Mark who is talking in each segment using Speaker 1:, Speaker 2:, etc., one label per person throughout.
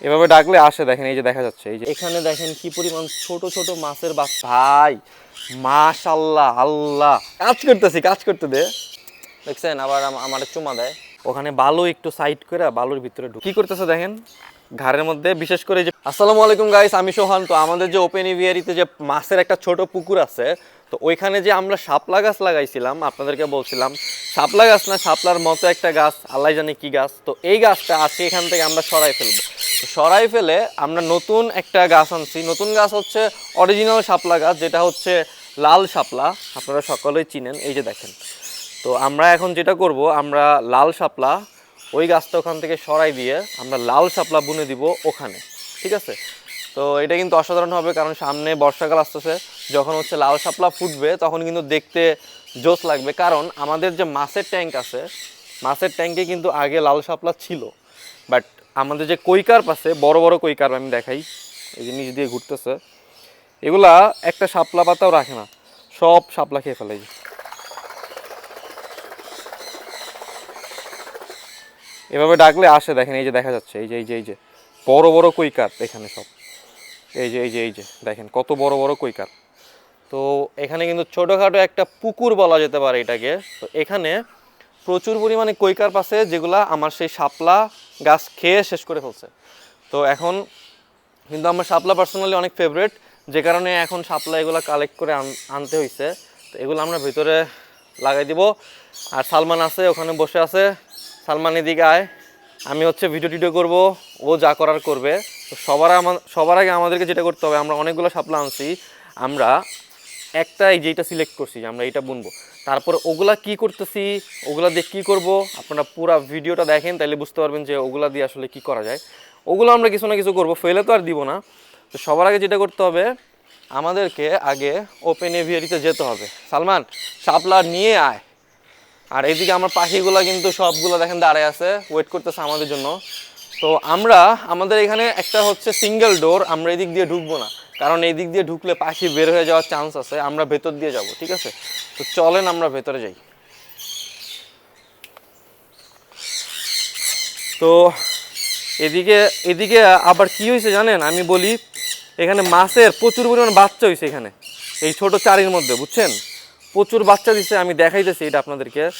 Speaker 1: এভাবে ডাকলে আসে, দেখেন, এই যে দেখা যাচ্ছে, এই যে এখানে দেখেন কি পরিমাণ ছোট ছোট মাছের বাচ্চা। ভাই মাশাল্লাহ আল্লাহ। কাজ করতেছি, কাজ করতে দে। দেখছেন, আবার আমার চুমা দেয়। ওখানে বালু একটু সাইড করে বালুর ভিতরে ঢুক- করতেছে দেখেন? ঘাড়ের মধ্যে, বিশেষ করে যে আসসালামু আলাইকুম গাইস আমি সোহান। তো আমাদের যে ওপেন এভিয়ারিতে যে মাছের একটা ছোট পুকুর আছে, তো ওইখানে যে আমরা শাপলা গাছ লাগাইছিলাম, আপনাদেরকে বলছিলাম, শাপলা গাছ না, শাপলার মতো একটা গাছ, আল্লাহ জানে কি গাছ। তো এই গাছটা আজকে এখান থেকে আমরা সরাই ফেলব। সরাই ফেলে আমরা নতুন একটা গাছ আনছি। নতুন গাছ হচ্ছে অরিজিনাল শাপলা গাছ, যেটা হচ্ছে লাল শাপলা। আপনারা সকলেই চিনেন, এই যে দেখেন। তো আমরা এখন যেটা করব, আমরা লাল শাপলা, ওই গাছটা ওখান থেকে সরাই দিয়ে আমরা লাল শাপলা বুনে দিব ওখানে, ঠিক আছে? তো এটা কিন্তু অসাধারণ হবে, কারণ সামনে বর্ষাকাল আসতেছে, যখন হচ্ছে লাল শাপলা ফুটবে, তখন কিন্তু দেখতে জোস লাগবে। কারণ আমাদের যে মাছের ট্যাঙ্ক আছে, মাছের ট্যাঙ্কে কিন্তু আগে লাল শাপলা ছিল, বাট আমাদের যে কৈকার্প আছে, বড় বড় কৈকার্প আমি দেখাই। এই যে নিচ দিয়ে ঘুরতেছে। এগুলা একটা শাপলা পাতাও রাখে না। সব শাপলা খেয়ে ফেলে এভাবে ডাকলে আসে, দেখেন, এই যে দেখা যাচ্ছে। এই যে এই যে এই যে। বড় বড় কৈকার এখানে সব। এই যে এই যে এই যে, দেখেন, কত বড় বড় কৈকার তো এখানে কিন্তু ছোটোখাটো একটা পুকুর বলা যেতে পারে এটাকে। তো এখানে প্রচুর পরিমাণে কৈকার পাশে যেগুলা আমার সেই শাপলা গাছ খেয়ে শেষ করে ফেলছে। তো এখন কিন্তু আমার শাপলা পার্সোনালি অনেক ফেভারিট যে কারণে এখন শাপলা এগুলো কালেক্ট করে আন- আনতে হয়েছে তো এগুলো আমরা ভিতরে লাগাই দিব। আর সালমান আছে, ওখানে বসে আছে। সালমান, এদিকে আয়। আমি হচ্ছে ভিডিও টিডিও করব, ও যা করার করবে। তো সবার আমার সবার আগে আমাদেরকে যেটা করতে হবে, আমরা অনেকগুলো শাপলা আনছি। আমরা একটা যেটা সিলেক্ট করছি আমরা এটা বুনবো। তারপর ওগুলা কি করতেছি, ওগুলা দিয়ে কি করব, আপনারা পুরো ভিডিওটা দেখেন তাহলে বুঝতে পারবেন যে ওগুলা দিয়ে আসলে কি করা যায়। ওগুলো আমরা কিছু না কিছু করব, ফেলে তো আর দিব না। তো সবার আগে যেটা করতে হবে, আমাদেরকে আগে ওপেন এভিয়ারিতে যেতে হবে। সালমান, শাপলা নিয়ে আয়। আর এইদিকে আমার পাখিগুলো কিন্তু সবগুলো দেখেন দাঁড়ায় আছে ওয়েট করতেছে আমাদের জন্য। তো আমরা, আমাদের এখানে একটা হচ্ছে সিঙ্গেল ডোর আমরা এদিক দিয়ে ঢুকবো না। কারণ এই দিক দিয়ে ঢুকলে পাখি বের হয়ে যাওয়ার চান্স আছে, আমরা ভেতর দিয়ে যাব, ঠিক আছে? তো চলেন আমরা ভেতরে যাই। তো এদিকে এদিকে আবার কি হয়েছে জানেন? আমি বলি, এখানে মাছের প্রচুর পরিমাণ বাচ্চা হয়েছে এখানে, এই ছোট চারির মধ্যে, বুঝছেন? প্রচুর বাচ্চা দিছে, আমি দেখাইতেছি এটা আপনাদেরকে।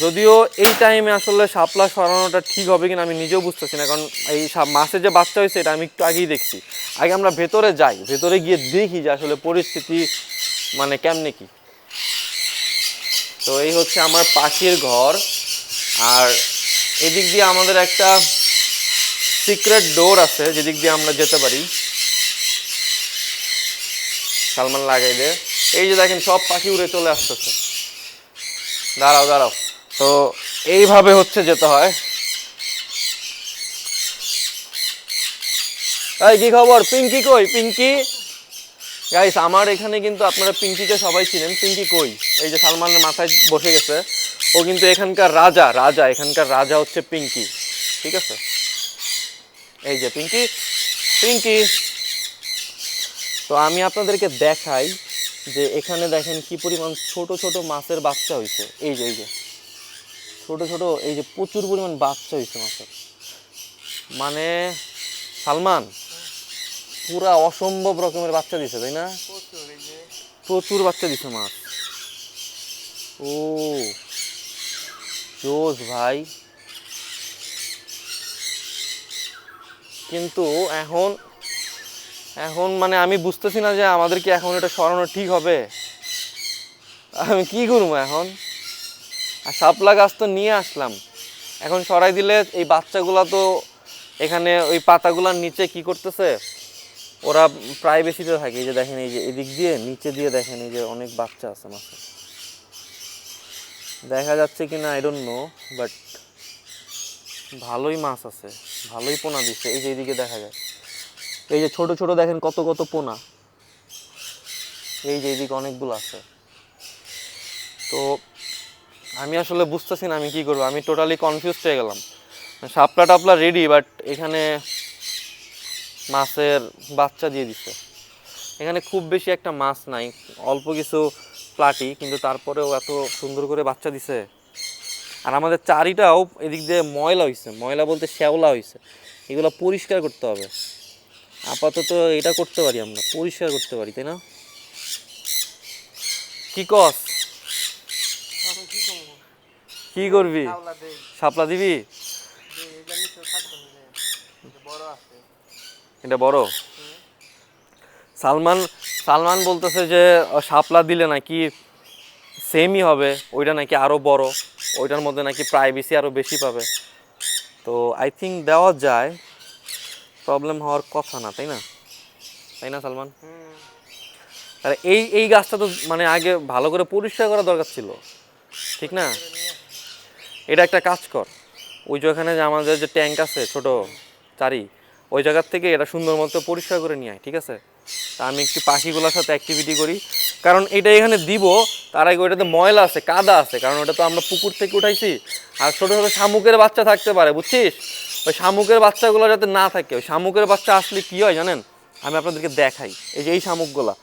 Speaker 1: যদিও এই টাইমে আসলে শাপলা সরানোটা ঠিক হবে কিনা আমি নিজেও বুঝতেছি না, কারণ এই সা- মাছের যে বাচ্চা হয়েছে এটা আমি একটু আগেই দেখছি। আগে আমরা ভেতরে যাই, ভেতরে গিয়ে দেখি যে আসলে পরিস্থিতি মানে কেমনে কি। তো এই হচ্ছে আমার পাখির ঘর, আর এদিক দিয়ে আমাদের একটা সিক্রেট ডোর আছে, যেদিক দিয়ে আমরা যেতে পারি। সালমান লাগাই দে। এই যে দেখেন, সব পাখি উড়ে চলে আসতেছে। দাঁড়াও দাঁড়াও। তো এইভাবে হচ্ছে যেতে হয়। কি খবর? পিঙ্কি কই? পিঙ্কি? গাইস আমার এখানে কিন্তু আপনারা পিঙ্কিকে সবাই চিনেন। পিঙ্কি কই? এই যে সালমানের মাথায় বসে গেছে। ও কিন্তু এখানকার রাজা রাজা, এখানকার রাজা হচ্ছে পিঙ্কি। ঠিক আছে? এই যে পিঙ্কি পিঙ্কি। তো আমি আপনাদেরকে দেখাই যে এখানে দেখেন কি পরিমাণ ছোট ছোট মাছের বাচ্চা হয়েছে এই যে এই যে। ছোট ছোট, এই যে প্রচুর পরিমাণ বাচ্চা হয়েছে মাছের। মানে সালমান, পুরা অসম্ভব রকমের বাচ্চা দিছে, তাই না? প্রচুর বাচ্চা দিছে মাছ। ও জোস ভাই। কিন্তু এখন এখন মানে আমি বুঝতেছি না যে আমাদের কি এখন এটা সরানো ঠিক হবে। আমি কি করব এখন? আর শাপলা গাছ তো নিয়ে আসলাম। এখন সরাই দিলে এই বাচ্চাগুলা তো এখানে ওই পাতাগুলার নিচে কি করতেছে? ওরা প্রাইভেসিতে থাকে। এই যে দেখেন, এই যে এদিক দিয়ে, নিচে দিয়ে দেখেন, এই যে অনেক বাচ্চা আছে মাছের দেখা যাচ্ছে কি না ডোন্ট নো বাট ভালোই মাছ আছে। ভালোই পোনা দিচ্ছে এই যে এইদিকে দেখা যায়। এই যে ছোট ছোট দেখেন কত কত পোনা। এই যে এইদিকে অনেকগুলো আছে। তো আমি আসলে বুঝতেছি না আমি কি করব, আমি টোটালি কনফিউজ হয়ে গেলাম। শাপলা টাপলা রেডি বাট এখানে মাছের বাচ্চা দিয়ে দিছে। এখানে খুব বেশি একটা মাছ নাই, অল্প কিছু প্লাটি, কিন্তু তারপরেও এত সুন্দর করে বাচ্চা দিছে। আর আমাদের চারিটাও এদিক দিয়ে ময়লা হয়েছে ময়লা বলতে শ্যাওলা হয়েছে এগুলো পরিষ্কার করতে হবে। আপাতত এটা করতে পারি আমরা পরিষ্কার করতে পারি তাই না? কি কস কি করবি সাপলা দিবি? এটা বড়? সালমান সালমান বলতেছে যে সাপলা দিলে নাকি সেমই হবে ওইটা নাকি আরও বড় ওইটার মধ্যে নাকি প্রাইভেসি আরও বেশি পাবে। তো আই থিঙ্ক দেওয়া যায়। প্রবলেম হওয়ার কথা না তাই না? তাই না সালমান? আর এই এই গাছটা তো মানে আগে ভালো করে পরিষ্কার করা দরকার ছিল ঠিক না? এটা একটা কাজ কর। ওই যেখানে যে আমাদের যে ট্যাঙ্ক আছে ছোট চারি ওই জায়গার থেকে এটা সুন্দর মতো পরিষ্কার করে নিয়ে আয় ঠিক আছে? তা আমি একটু পাখিগুলোর সাথে অ্যাক্টিভিটি করি। কারণ এটা এখানে দিব তার আগে ওইটাতে ময়লা আছে কাদা আছে কারণ ওটা তো আমরা পুকুর থেকে উঠাইছি। আর ছোটো ছোটো শামুকের বাচ্চা থাকতে পারে বুঝছিস? ওই শামুকের বাচ্চাগুলো যাতে না থাকে, ওই শামুকের বাচ্চা আসলে কি হয় জানেন? আমি আপনাদেরকে দেখাই। এই যে এই শামুকগুলা,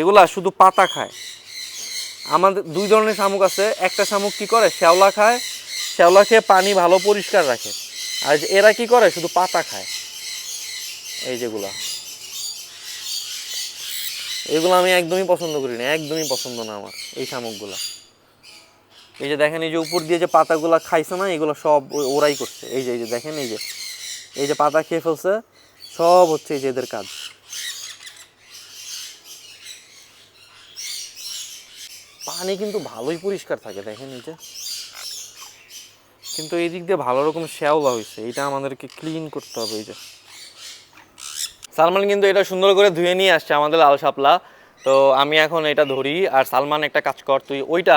Speaker 1: এগুলা শুধু পাতা খায়। আমাদের দুই ধরনের শামুক আছে। একটা শামুক কি করে? শ্যাওলা খায়। শ্যাওলা খেয়ে পানি ভালো পরিষ্কার রাখে। আর এরা কি করে? শুধু পাতা খায়। এই যেগুলা। এগুলো আমি একদমই পছন্দ করি না, একদমই পছন্দ না আমার, এই শামুকগুলা। এই যে দেখেন, এই যে উপর দিয়ে যে পাতাগুলা খাইছে না, এগুলো সব ওরাই করছে। এই যে এই যে দেখেন, এই যে এই যে পাতা খেয়ে ফেলছে, সব হচ্ছে এই যে এদের কাজ। পানি কিন্তু ভালোই পরিষ্কার থাকে, দেখেন এই যে। কিন্তু এই দিক দিয়ে ভালো রকম শ্যাওলা হয়েছে এটা আমাদেরকে ক্লিন করতে হবে, এই যে। সালমান কিন্তু এটা সুন্দর করে ধুয়ে নিয়ে আসছে আমাদের লাল শাপলা। তো আমি এখন এটা ধরি, আর সালমান একটা কাজ কর, তুই ওইটা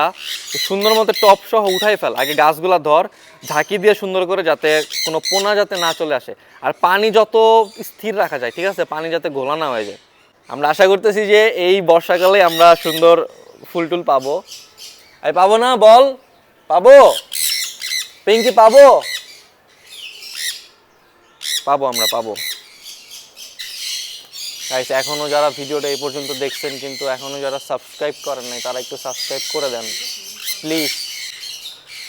Speaker 1: সুন্দর মতো টপ সহ উঠাই ফেল, আগে গাছগুলা ধর, ঝাঁকি দিয়ে সুন্দর করে যাতে কোনো পোনা যাতে না চলে আসে, আর পানি যত স্থির রাখা যায়, ঠিক আছে? পানি যাতে ঘোলা না হয়ে যায়। আমরা আশা করতেছি যে এই বর্ষাকালে আমরা সুন্দর ফুল টুল পাবো। আর পাবো না, বল, পাবো? পিঙ্কি, পাবো? পাবো আমরা, পাবো। গাইস এখনও যারা ভিডিওটা এই পর্যন্ত দেখছেন কিন্তু এখনও যারা সাবস্ক্রাইব করেন নাই, তারা একটু সাবস্ক্রাইব করে দেন। প্লিজ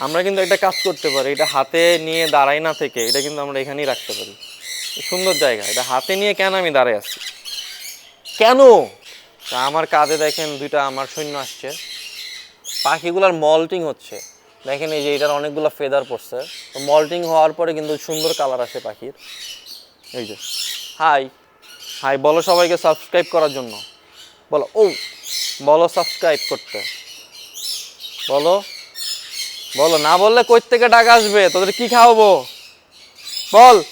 Speaker 1: আমরা কিন্তু একটা কাজ করতে পারি, এটা হাতে নিয়ে দাঁড়াই না থেকে, এটা কিন্তু আমরা এখানেই রাখতে পারি। সুন্দর জায়গা, এটা হাতে নিয়ে কেন আমি দাঁড়ায় আছি? কেন? আমার কাঁধে দেখেন দুইটা আমার সৈন্য আসছে। পাখিগুলার মল্টিং হচ্ছে। দেখেন এই যে এটার অনেকগুলো ফেদার পড়ছে। তো মল্টিং হওয়ার পরে কিন্তু সুন্দর কালার আসে পাখির। এই যে। হাই হাই, বলো সবাইকে সাবস্ক্রাইব করার জন্য। বলো ও বলো সাবস্ক্রাইব করতে। বলো বলো, না বললে কই থেকে টাকা আসবে? তোদের কি খাওয়াবো? বল।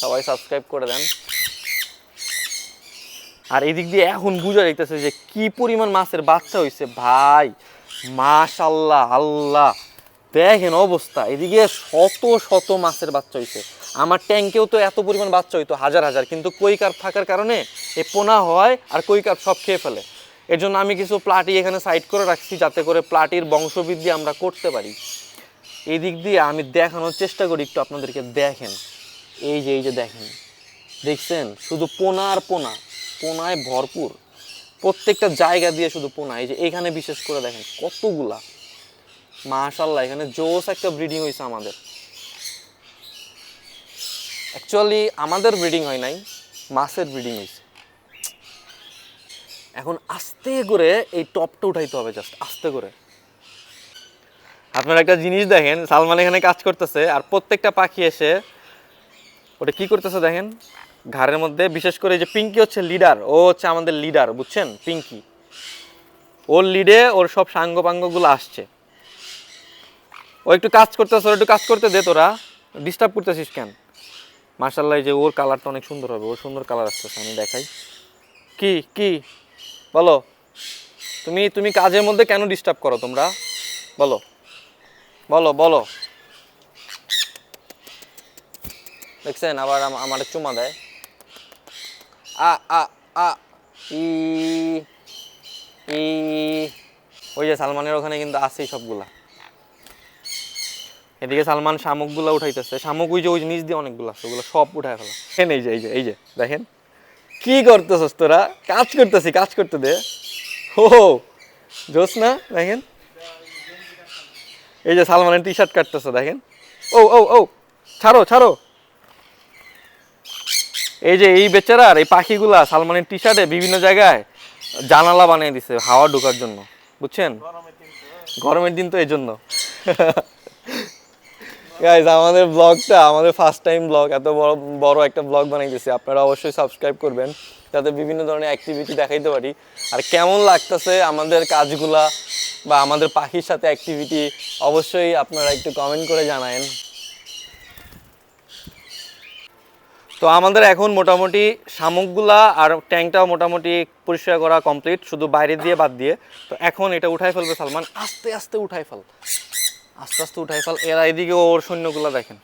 Speaker 1: সবাই সাবস্ক্রাইব করে দেন। আর এদিক দিয়ে এখন বুঝা যাইতেছে যে কি পরিমাণ মাছের বাচ্চা হইছে। ভাই, মাশাল্লাহ, আল্লাহ। দেখেন অবস্থা। এদিকে শত শত মাছের বাচ্চা হইছে। আমার ট্যাঙ্কেও তো এত পরিমাণ বাচ্চা হইতো, হাজার হাজার। কিন্তু কই কৈকার থাকার কারণে এ পোনা হয় আর কই কৈকার সব খেয়ে ফেলে। এর জন্য আমি কিছু প্লাটি এখানে সাইড করে রাখছি যাতে করে প্লাটির বংশবৃদ্ধি আমরা করতে পারি। এই দিক দিয়ে আমি দেখানোর চেষ্টা করি, একটু আপনাদেরকে দেখেন। এই যে এই যে দেখেন। দেখছেন? শুধু পোনা আর পোনা। পোনায় ভরপুর। প্রত্যেকটা জায়গা দিয়ে শুধু পোনা। এই যে এখানে বিশেষ করে দেখেন, কতগুলা। মাশাল্লাহ এখানে জোস একটা ব্রিডিং হয়েছে আমাদের। অ্যাকচুয়ালি আমাদের ব্রিডিং হয় নাই, মাছের ব্রিডিং হয়েছে। এখন আস্তে করে এই টপটা উঠাইতে হবে জাস্ট আস্তে করে। আপনারা একটা জিনিস দেখেন, সালমান এখানে কাজ করতেছে, আর প্রত্যেকটা পাখি এসে ওটা কি করতেছে দেখেন? ঘাড়ের মধ্যে, বিশেষ করে যে পিঙ্কি হচ্ছে লিডার ও হচ্ছে আমাদের লিডার বুঝছেন? পিঙ্কি ওর লিডে ওর সব সাঙ্গ পাঙ্গগুলো আসছে। ও একটু কাজ করতেছে, ওর একটু কাজ করতে দে তোরা ডিস্টার্ব করতেছিস কেন? মার্শাল্লাহ যে ওর কালারটা অনেক সুন্দর হবে, ওর সুন্দর কালার আসতেছে, আমি দেখাই। কি কি? বলো, তুমি তুমি কাজের মধ্যে কেন ডিস্টার্ব করো তোমরা? বলো বলো বলো। দেখছেন, আবার আম- আমার চুমা দেয়। আ আ আ, ই ই, ওই যে সালমানের ওখানে কিন্তু আছেই সবগুলা। এদিকে সালমান শামুকগুলো উঠাইতেছে। শামুক ওই যে ওই নিচ দিয়ে অনেকগুলো আছে, ওগুলো সব উঠায় ফেলা। দেখেন এই যে এই যে এই যে, দেখেন। কি করতেছস তোরা? কাজ করতেছি, কাজ করতে দে। হো জোস না, দেখেন। এই যে সালমানের টি শার্ট কাটতেছে, দেখেন। ও ও ও, ছাড়ো ছাড়ো। এই যে এই বেচারার এই পাখিগুলা সালমানের টি শার্টে বিভিন্ন জায়গায় জানালা বানিয়ে দিছে, হাওয়া ঢোকার জন্য। বুঝছেন? গরমের দিন তো এই জন্য গাইজ আমাদের ব্লগটা আমাদের ফার্স্ট টাইম ব্লগ এত বড় বড় একটা ব্লগ বানাইতেছি। আপনারা অবশ্যই সাবস্ক্রাইব করবেন, যাতে বিভিন্ন ধরনের অ্যাক্টিভিটি দেখাইতে পারি। আর কেমন লাগতেছে আমাদের কাজগুলা বা আমাদের পাখির সাথে অ্যাক্টিভিটি অবশ্যই আপনারা একটু কমেন্ট করে জানায়েন। তো আমাদের এখন মোটামুটি শামুকগুলা আর ট্যাঙ্কটাও মোটামুটি পরিষ্কার করা কমপ্লিট শুধু বাইরে দিয়ে বাদ দিয়ে। তো এখন এটা উঠাই ফেলবে সালমান, আস্তে আস্তে উঠাই ফেল। আস্তে আস্তে উঠাই ফেল এরা এদিকে ওর সৈন্যগুলো দেখেন।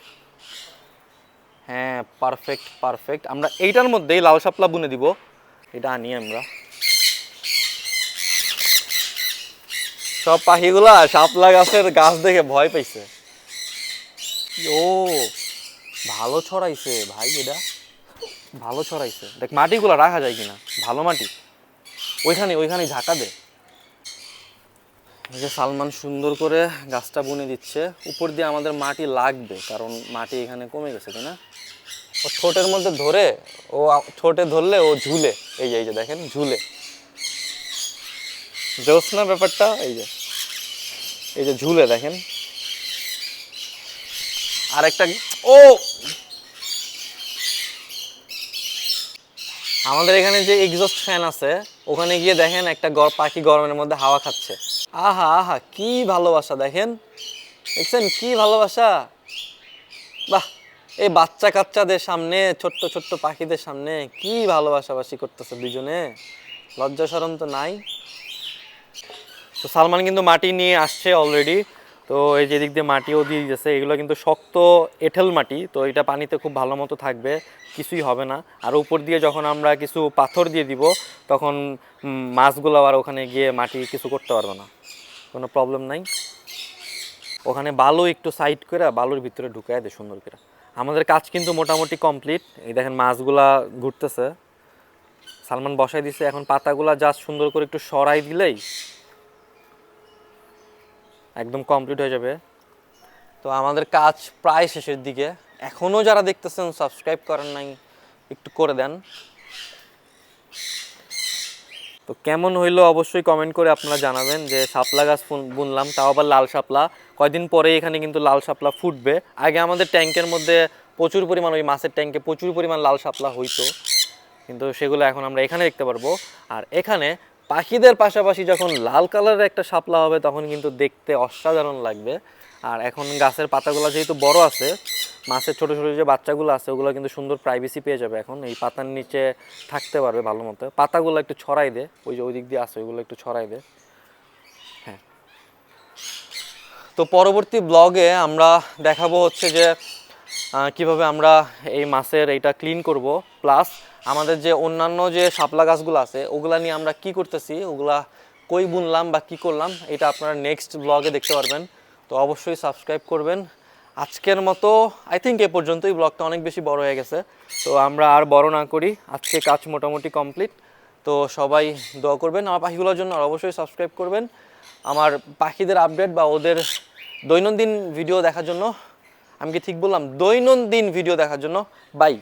Speaker 1: হ্যাঁ পারফেক্ট পারফেক্ট আমরা এইটার মধ্যেই লাল শাপলা বুনে দিব। এটা আনি আমরা। সব পাখিগুলা শাপলা গাছের গাছ দেখে ভয় পাইছে। ও, ভালো ছড়াইছে। ভাই, এটা ভালো ছড়াইছে। দেখ, মাটিগুলো রাখা যায় কিনা? ভালো মাটি। ওইখানে ওইখানে ঝাঁকা দে। এই যে সালমান সুন্দর করে গাছটা বুনে দিচ্ছে, উপর দিয়ে আমাদের মাটি লাগবে, কারণ মাটি এখানে কমে গেছে, তাই না? ও ঠোঁটের মধ্যে ধরে, ও ঠোঁটে ধরলে ও ঝুলে, এই যে এই যে দেখেন, ঝুলে। জোৎস্না ব্যাপারটা, এই যে এই যে ঝুলে, দেখেন। আর একটা ও! আমাদের এখানে যে এক্সস্ট ফ্যান আছে ওখানে গিয়ে দেখেন একটা গর, পাখি গরমের মধ্যে হাওয়া খাচ্ছে। আহা আহা, কি ভালোবাসা, দেখেন। দেখছেন, কি ভালোবাসা। বাহ, এই বাচ্চা কাচ্চাদের সামনে, ছোট্ট ছোট্ট পাখিদের সামনে কি ভালোবাসাবাসি করতেছে দুজনে। লজ্জা শরম তো নাই। তো সালমান কিন্তু মাটি নিয়ে আসছে অলরেডি তো এই যে দিক দিয়ে মাটিও দিয়ে দিয়েছে এগুলো কিন্তু শক্ত এঁঠেল মাটি, তো এটা পানিতে খুব ভালো মতো থাকবে, কিছুই হবে না। আর উপর দিয়ে যখন আমরা কিছু পাথর দিয়ে দিব, তখন মাছগুলো আর ওখানে গিয়ে মাটি কিছু করতে পারবে না। কোনো প্রবলেম নাই। ওখানে বালু একটু সাইড করে, বালুর ভিতরে ঢুকায় দেয় সুন্দর করে। আমাদের কাজ কিন্তু মোটামুটি কমপ্লিট এই দেখেন মাছগুলা ঘুরতেছে। সালমান বসাই দিছে, এখন পাতাগুলা জাস্ট সুন্দর করে একটু সরাই দিলেই একদম কমপ্লিট হয়ে যাবে। তো আমাদের কাজ প্রায় শেষের দিকে। এখনও যারা দেখতেছেন সাবস্ক্রাইব করেন নাই, একটু করে দেন। তো কেমন হইল অবশ্যই কমেন্ট করে আপনারা জানাবেন যে শাপলা গাছ বুনলাম, তাও আবার লাল শাপলা। কয়দিন পরে এখানে কিন্তু লাল শাপলা ফুটবে। আগে আমাদের ট্যাঙ্কের মধ্যে প্রচুর পরিমাণ ওই মাছের ট্যাঙ্কে প্রচুর পরিমাণ লাল শাপলা হইতো। কিন্তু সেগুলো এখন আমরা এখানে দেখতে পারব। আর এখানে পাখিদের পাশাপাশি যখন লাল কালারের একটা শাপলা হবে, তখন কিন্তু দেখতে অসাধারণ লাগবে। আর এখন গাছের পাতাগুলো যেহেতু বড় আছে, মাছের ছোট ছোট যে বাচ্চাগুলো আছে, ওগুলো কিন্তু সুন্দর প্রাইভেসি পেয়ে যাবে এখন। এই পাতার নিচে থাকতে পারবে ভালো মতো। পাতাগুলো একটু ছড়াই দে, ওই যে ওই দিক দিয়ে আছে, ওইগুলো একটু ছড়াই দে। হ্যাঁ। তো পরবর্তী ব্লগে আমরা দেখাবো হচ্ছে যে কীভাবে আমরা এই মাছের এইটা ক্লিন করব। প্লাস আমাদের যে অন্যান্য যে শাপলা গাছগুলো আছে, ওগুলা নিয়ে আমরা কি করতেছি, ওগুলা কই বুনলাম বা কি করলাম, এটা আপনারা নেক্সট ব্লগে দেখতে পারবেন। তো অবশ্যই সাবস্ক্রাইব করবেন। আজকের মতো আই থিঙ্ক এ পর্যন্তই ব্লগটা অনেক বেশি বড় হয়ে গেছে। তো আমরা আর বড় না করি, আজকে কাজ মোটামুটি কমপ্লিট তো সবাই দোয়া করবেন, আমার পাখিগুলোর জন্য আর অবশ্যই সাবস্ক্রাইব করবেন। আমার পাখিদের আপডেট বা ওদের দৈনন্দিন ভিডিও দেখার জন্য, আমি কি ঠিক বললাম? দৈনন্দিন ভিডিও দেখার জন্য বাই